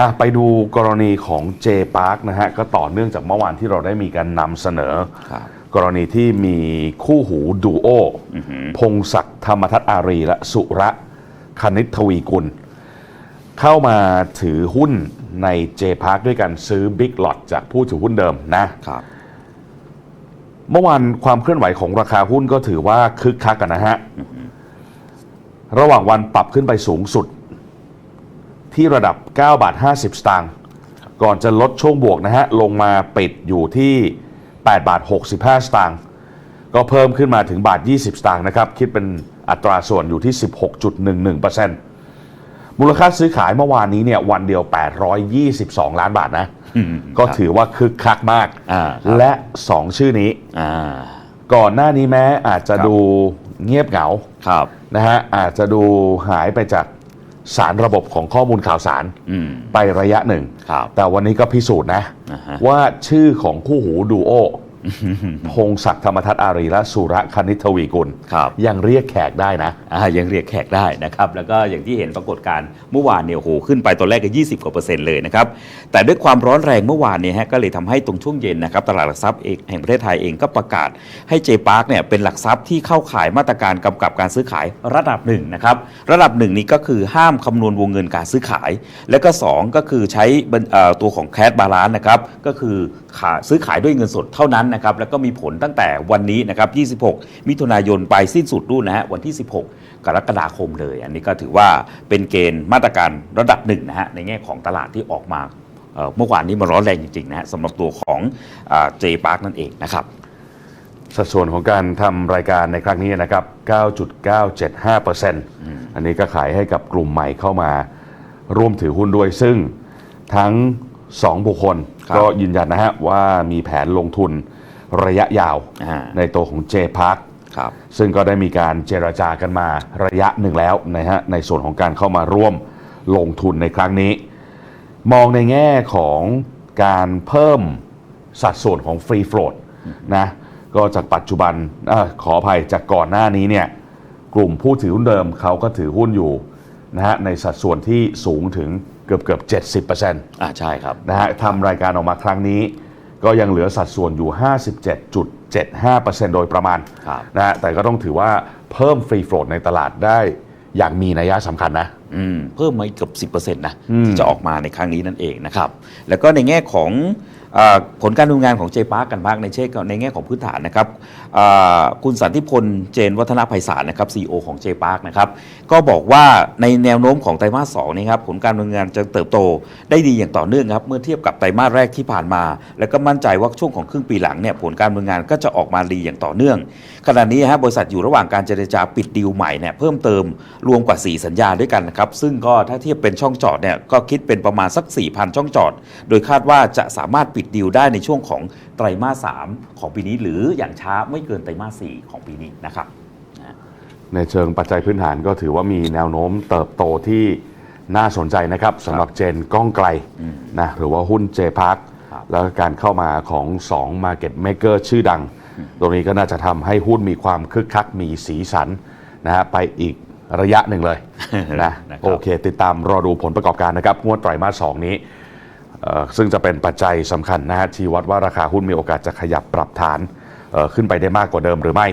อะไปดูกรณีของ J Park นะฮะ ก็ต่อเนื่องจากเมื่อวานที่เราได้มีการนำเสนอ ครับ กรณีที่มีคู่หูดูโอพงศักดิ์ธรรมทัตอารี และสุระคณิตทวีกุล เข้ามาถือหุ้นใน J Park ด้วยการซื้อ Big Lot จากผู้ถือหุ้นเดิมนะ ครับ เมื่อวานความเคลื่อนไหวของราคาหุ้นก็ถือว่าคึกคักกันนะฮะ ระหว่างวันปรับขึ้นไปสูงสุด ที่ระดับ 9 บาท 50 สตางค์ก่อนจะลดช่วงบวกนะฮะ ลงมาปิดอยู่ที่ 8 บาท 65 สตางค์ก็เพิ่มขึ้นมาถึงบาท 20 สตางค์นะครับ คิดเป็นอัตราส่วนอยู่ที่ 16.11%มูลค่าซื้อขายเมื่อวานนี้เนี่ยวันเดียว 822 ล้านบาทนะ ก็ถือว่าคึกคักมากอ่าครับและ 2 ชื่อนี้อ่าก่อนหน้านี้แม้อาจจะครับดูเงียบเหงาครับนะฮะอาจจะดูหายไปจาก สารระบบของข้อมูลข่าวสารอืม ไประยะหนึ่ง ครับ แต่วันนี้ก็พิสูจน์นะ อ่าฮะ ว่าชื่อของคู่หูดูโอ พงศักดิ์ธรรมทัตอารีและสุระคณิตทวีกุลครับยังเรียกแขกได้นะอ่ายังเรียกแขกได้นะครับ แล้วก็อย่างที่เห็นปรากฏการณ์เมื่อวานเนี่ยโอ้โหขึ้นไปตอนแรกก็ 20 กว่าเปอร์เซ็นต์เลยนะครับ แต่ด้วยความร้อนแรงเมื่อวานเนี่ยฮะก็เลยทำให้ตรงช่วงเย็นนะครับ ตลาดหลักทรัพย์เองแห่งประเทศไทยเองก็ประกาศให้เจปาร์คเนี่ยเป็นหลักทรัพย์ที่เข้าข่ายมาตรการกำกับการซื้อขายระดับหนึ่งนะครับระดับหนึ่งนี้ก็คือห้ามคำนวณวงเงินการซื้อขาย แล้วก็สองก็คือใช้บัญเอ่อตัวของแคดบาลานนะครับก็คือขาซื้อขายด้วยเงินสดเท่านั้นนะครับแล้วก็มีผลตั้งแต่วันนี้นะครับ 26 มิถุนายนไปสิ้นสุดรุ่นนะฮะวันที่ 16 กรกฎาคมเลย อันนี้ก็ถือว่าเป็นเกณฑ์มาตรการระดับหนึ่งนะฮะในแง่ของตลาดที่ออกมาเอ่อเมื่อวานนี้มันร้อนแรงจริงๆนะฮะสำหรับตัวของเจปาร์คนั่นเองนะครับ สัดส่วนของการทำรายการในครั้งนี้นะครับ 9.975%อันนี้ก็ขายให้กับกลุ่มใหม่เข้ามา ร่วมถือหุ้นด้วยซึ่งทั้ง 2 บุคคล ครับ ก็ยืนยันนะฮะว่ามีแผนลงทุน ระยะยาวอ่า ในตัวของ J Park ครับ ซึ่งก็ได้มีการเจรจากันมาระยะหนึ่งแล้วนะฮะในส่วนของการเข้ามาร่วมลงทุนในครั้งนี้ มองในแง่ของการเพิ่มสัดส่วนของฟรีโฟลดนะก็จากปัจจุบันอาขออภัยจากก่อนหน้านี้เนี่ยกลุ่มผู้ถือหุ้นเดิมเขาก็ถือหุ้นอยู่นะฮะในสัดส่วนที่สูงถึงเกือบเกือบ70%นอ่าใช่ครับะฮะทำรายการออกมาครั้งนี้ ก็ยังเหลือสัดส่วนอยู่ 57.75%โดยประมาณครับนะฮะแต่ก็ต้องถือว่าเพิ่มฟรีโฟลดในตลาดได้อย่างมีนัยสำคัญนะอืมเพิ่มมาอีกเกือบ10%นะอืมที่จะออกมาในครั้งนี้นั่นเองนะครับ แล้วก็ในแง่ของอา ผลการดำเนินงานของเจปาร์กกันบ้างในเช่นในแง่ของพื้นฐานนะครับคุณสันติพลเจนวัฒนภัยศาลนะครับซีอของเจปาร์กนะครับก็บอกว่าในแนวโน้มของไตรมาสสองนี่ครับผลการดำเนินงานจะเติบโตได้ดีอย่างต่อเนื่องครับเมื่อเทียบกับไตรมาสแรกที่ผ่านมา แล้วก็มั่นใจว่าช่วงของครึ่งปีหลังเนี่ยผลการดำเนินงานก็จะออกมาดีอย่างต่อเนื่อง ขณะนี้ฮะบริษัทอยู่ระหว่างการเจรจาปิดดีลใหม่เนี่ยเพิ่มเติมรวมกว่า 4 สัญญาด้วยกันนะครับซึ่งก็ถ้าเทียบเป็นช่องจอดเนี่ยก็คิดเป็นประมาณสัก4,000ช่องจอด โดยคาดว่าจะสามารถปิดดีลได้ในช่วงของไตรมาส3ของปีนี้ หรืออย่างช้าไม่เกินไตรมาส4ของปีนี้นะครับในเชิงปัจจัยพื้นฐานก็ถือว่ามีแนวโน้มเติบโตที่น่าสนใจนะครับสำหรับเจนก้องไกลนะหรือว่าหุ้นเจพาร์คครับแล้วก็การเข้ามาของ 2 Market Maker ชื่อดัง ตรงนี้ก็น่าจะทำให้หุ้นมีความคึกคักมีสีสันนะฮะไปอีกระยะหนึ่งเลยนะนะครับโอเค ติดตามรอดูผลประกอบการนะครับงวดไตรมาสสองนี้เอ่อ ซึ่งจะเป็นปัจจัยสำคัญนะฮะที่วัดว่าราคาหุ้นมีโอกาสจะขยับปรับฐานขึ้นไปได้มากกว่าเดิมหรือไม่